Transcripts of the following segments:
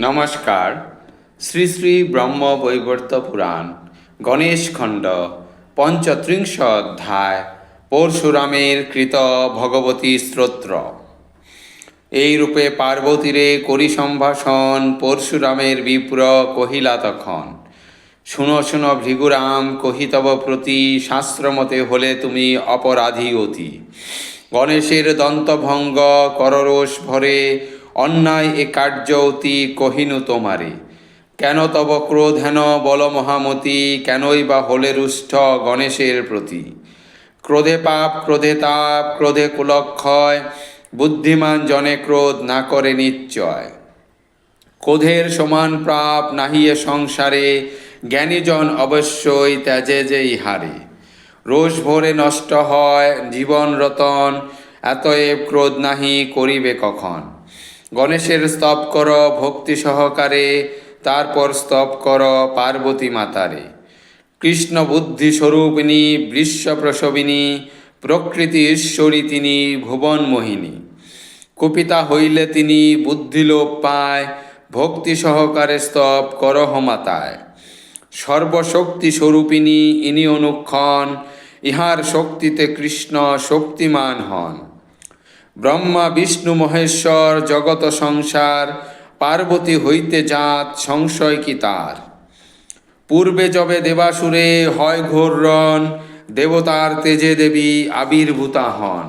নমস্কার। শ্রী শ্রী ব্রহ্ম বৈবর্ত পুরাণ, গণেশ খণ্ড পঞ্চত্রিংশ অধ্যায় পরশুরামের কৃত ভগবতী স্তোত্র। এই রূপে পার্বতীরে করি সম্ভাষণ পরশুরামের বিপ্র কহিলা তখন, শুনো শুনো ভৃগুরাম, কহিতব প্রতি শাস্ত্রমতে হলে তুমি অপরাধী অতি। গণেশের দন্তভঙ্গ কররোষ ভরে অন্যায় এ কার্য অতি কহিনু তোমারে কেন তব ক্রোধ হেন বল মহামতি? কেনই বা হলে রুষ্ট গণেশের প্রতি? ক্রোধে পাপ, ক্রোধে তাপ, ক্রোধে কুলক্ষয়, বুদ্ধিমান জনে ক্রোধ না করে নিশ্চয়। ক্রোধের সমান প্রাপ নাহিয়ে সংসারে, জ্ঞানীজন অবশ্যই ত্যাজে যে ইহারে। রোষ ভরে নষ্ট হয় জীবন রতন, এতএব ক্রোধ নাহি করিবে কখন? গণেশের স্তব কর, ভক্তি সহকারে, তারপর স্তব কর, পার্বতী মাতারে। কৃষ্ণ বুদ্ধি স্বরূপিণী বৃষ্য প্রসবিনী প্রকৃতি ঈশ্বরী তিনি, ভুবন মোহিনী। কুপিতা হইলে তিনি বুদ্ধিলোপ পায়, ভক্তি সহকারে স্তব করহ মাতায় সর্বশক্তি স্বরূপিণী, ইনি অনুক্ষণ, ইহার শক্তিতে কৃষ্ণ শক্তিমান হন। ব্রহ্মা, বিষ্ণু, মহেশ্বর জগত সংসার, পার্বতী হইতে জাত, সংশয় কি তার? পূর্বে যবে দেবাসুরে হয় ঘোর রণ, দেবতার তেজে দেবী আবির্ভূতা হন।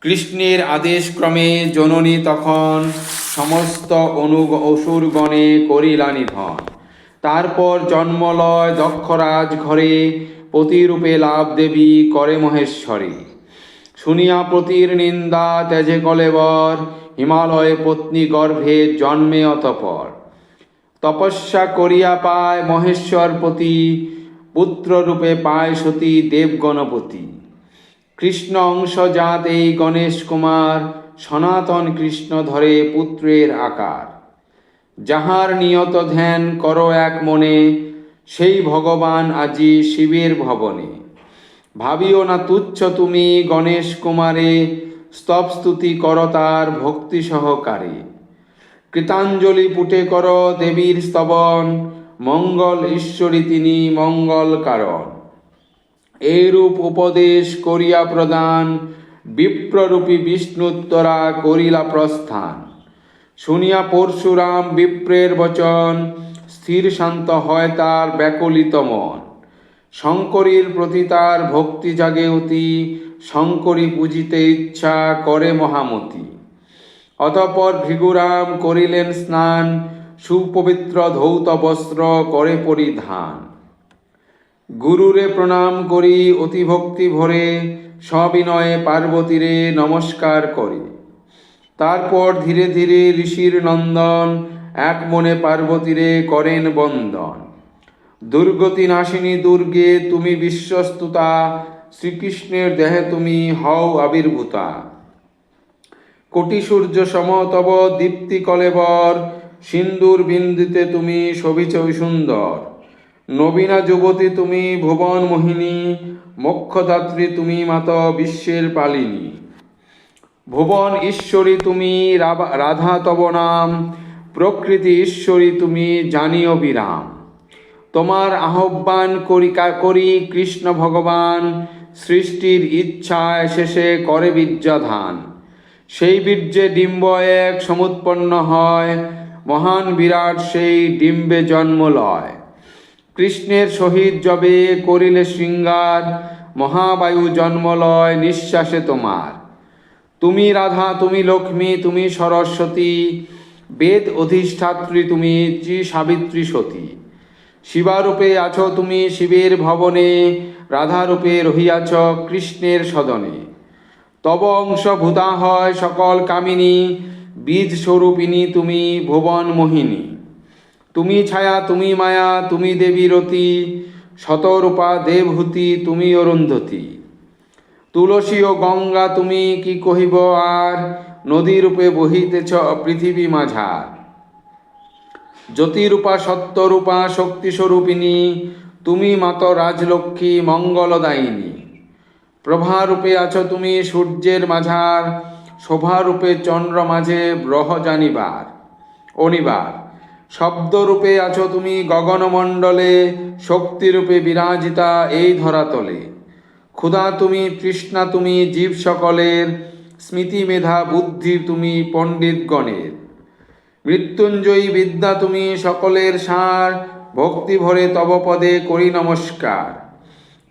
কৃষ্ণের আদেশক্রমে জননী তখন সমস্ত অনু অসুরগণে করিলা নিধন তারপর জন্মলয় দক্ষরাজ ঘরে পতিরূপে লাভ দেবী করে মহেশ্বরী। শুনিয়া প্রতির নিন্দা তেজে কলেবর হিমালয়ে পত্নী গর্ভে জন্মে অতপর। তপস্যা করিয়া পায় মহেশ্বর পতি, পুত্ররূপে পায় সতী দেবগণপতি। কৃষ্ণ অংশ জাত এই গণেশ কুমার, সনাতন কৃষ্ণ ধরে পুত্রের আকার। যাহার নিয়ত ধ্যান করো এক মনে, সেই ভগবান আজি শিবের ভবনে। ভাবিও না তুচ্ছ তুমি গণেশ কুমারে, স্তব স্তুতি কর তার ভক্তি সহকারে। কৃতাঞ্জলি পুটে কর দেবীর স্তবন, মঙ্গল ঈশ্বরী তিনি মঙ্গল কারণ। এইরূপ উপদেশ করিয়া প্রদান, বিপ্ররূপী বিষ্ণুত্তরা করিলা প্রস্থান। শুনিয়া পরশুরাম বিপ্রের বচন, স্থির শান্ত হয় তার ব্যাকুলিত মন। শঙ্করীর প্রতি তার ভক্তি জাগে অতি, শঙ্করী পুজিতে ইচ্ছা করে মহামতি। অতঃপর ভৃগুরাম করিলেন স্নান, সুপবিত্র ধৌত বস্ত্র করে পরিধান। গুরুরে প্রণাম করি অতি ভক্তি ভরে, সবিনয়ে পার্বতীরে নমস্কার করি। তারপর ধীরে ধীরে ঋষির নন্দন, এক মনে পার্বতীরে করেন বন্দন। দুর্গতি নাশিনী দুর্গে তুমি বিশ্বস্তুতা, শ্রীকৃষ্ণের দেহে তুমি হও আবির্ভূতা। কোটি সূর্য সম তব দীপ্তি কলেবর, সিন্দুর বিন্দুতে তুমি শোভিছ সুন্দর। নবীনা যুবতী তুমি ভুবন মোহিনী, মোক্ষদাত্রী তুমি মাত বিশ্বের পালিনী। ভুবন ঈশ্বরী তুমি রাধা তব নাম, প্রকৃতি ঈশ্বরী তুমি জানিও বিরাম। তোমার আহ্বান করি করি কৃষ্ণ ভগবান, সৃষ্টির ইচ্ছায় শেষে করে বীর্যাধান। সেই বীর্যে ডিম্ব এক সমুৎপন্ন হয়, মহান বিরাট সেই ডিম্বে জন্ম লয়। কৃষ্ণের সহিত যবে করিলে শৃঙ্গার, মহাবায়ু জন্ম লয় নিঃশ্বাসে তোমার। তুমি রাধা, তুমি লক্ষ্মী, তুমি সরস্বতী, বেদ অধিষ্ঠাত্রী, তুমি ত্রি সাবিত্রী সতী। শিবারূপে আছো তুমি শিবের ভবনে, রাধারূপে রহিয়াছ কৃষ্ণের সদনে। তব অংশ ভূতা হয় সকল কামিনী বীজ স্বরূপিনী তুমি ভুবন মোহিনী। তুমি ছায়া, তুমি মায়া, তুমি দেবী রতি, শতরূপা দেবহূতি তুমি অরুন্ধতী। তুলসী ও গঙ্গা তুমি কি কহিব আর, নদীরূপে বহিতেছ পৃথিবী মাঝার। জ্যোতিরূপা, সত্যরূপা, শক্তিস্বরূপিণী, তুমি মাত রাজলক্ষ্মী, মঙ্গলদায়িনী। প্রভারূপে আছো তুমি সূর্যের মাঝার, শোভারূপে চন্দ্র মাঝে গ্রহ জানিবার, অনিবার। শব্দরূপে আছো তুমি গগনমণ্ডলে, শক্তিরূপে বিরাজিতা এই ধরাতলে। ক্ষুধা তুমি, তৃষ্ণা তুমি জীব সকলের স্মৃতি মেধা বুদ্ধি তুমি পণ্ডিতগণের। মৃত্যুঞ্জয়ী বিদ্যা তুমি সকলের সার, ভক্তি ভরে তব পদে করি নমস্কার।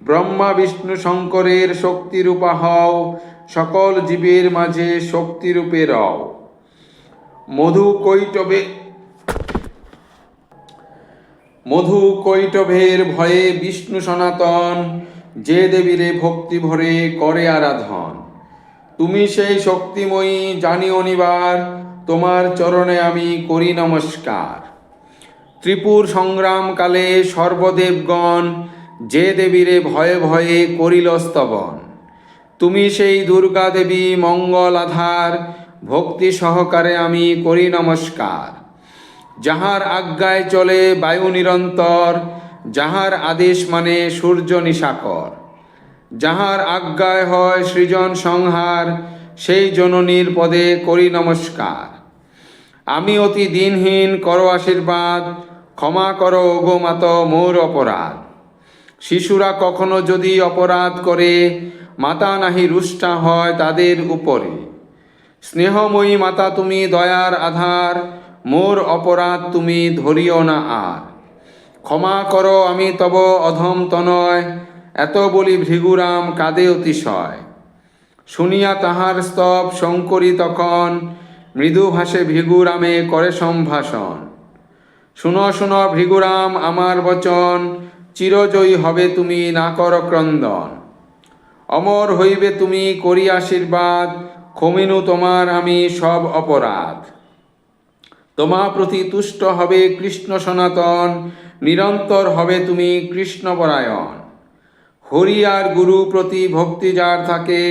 ব্রহ্মা, বিষ্ণু, শঙ্করের শক্তিরূপা হও, সকল জীবের মাঝে শক্তিরূপে রও। মধু কৈটবে, মধু কৈটভের ভয়ে বিষ্ণু সনাতন, যে দেবীরে ভক্তি ভরে করে আরাধন। তুমি সেই শক্তিময়ী জানি অনিবার তোমার চরণে আমি করি নমস্কার। ত্রিপুর সংগ্রামকালে সর্বদেবগণ যে দেবীরে ভয়ে ভয়ে করিল স্তবন। তুমি সেই দুর্গা দেবী মঙ্গল আধার, ভক্তি সহকারে আমি করি নমস্কার। যাহার আজ্ঞায় চলে বায়ু নিরন্তর, যাহার আদেশ মানে সূর্য নিশাকর। যাহার আজ্ঞায় হয় সৃজন সংহার সেই জননীর পদে করি নমস্কার। আমি অতি দিনহীন করো আশীর্বাদ, ক্ষমা করো ওগো মাত, মোর অপরাধ। শিশুরা কখনো যদি অপরাধ করে, মাতা নাহি রুষ্টা হয় তাদের উপরে। স্নেহময়ী মাতা তুমি দয়ার আধার, মোর অপরাধ তুমি ধরিও না আর। ক্ষমা করো আমি তব অধম তনয়, এত বলি ভৃগুরাম কাঁদে অতিশয়। শুনিয়া তাহার স্তব শঙ্করী তখন মৃদু ভাষে ভৃগুরামে করে সম্ভাষণ। শুন শুন, ভৃগুরাম, আমার বচন, চিরজয়ী হবে তুমি না কর ক্রন্দন। অমর হইবে তুমি করি আশীর্বাদ, ক্ষমিনু তোমার আমি সব অপরাধ। তোমা প্রতি তুষ্ট হবে কৃষ্ণ সনাতন, নিরন্তর হবে তুমি কৃষ্ণপরায়ণ হরি আর গুরু প্রতি ভক্তি যার থাকে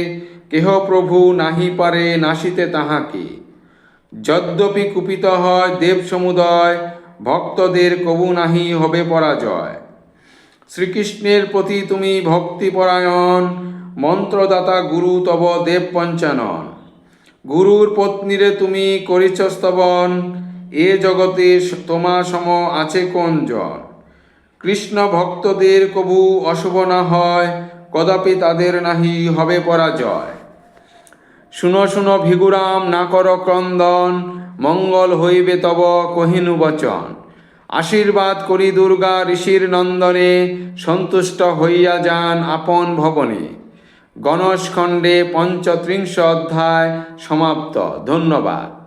কেহ প্রভু নাহি পারে, নাসিতে তাহাকে। যদ্যপি কুপিত হয় দেব সমুদয়, ভক্তদের কবু নাহি হবে পরাজয়। শ্রীকৃষ্ণের প্রতি তুমি ভক্তিপরায়ণ, মন্ত্রদাতা গুরু তব দেব পঞ্চানন। গুরুর পত্নীরে তুমি করিছ স্তবন, এ জগতে তোমা সম আছে কোন জন? কৃষ্ণ ভক্তদের কবু অশুভ না হয়, কদাপি তাদের নাহি হবে পরাজয়। শুনো শুনো ভিগুরাম, না কর ক্রন্দন, মঙ্গল হইবে তব কহিনু বচন। আশীর্বাদ করি দুর্গা ঋষির নন্দনে, সন্তুষ্ট হইয়া যান আপন ভবনে। গণেশখণ্ডে পঞ্চত্রিংশ অধ্যায় সমাপ্ত। ধন্যবাদ।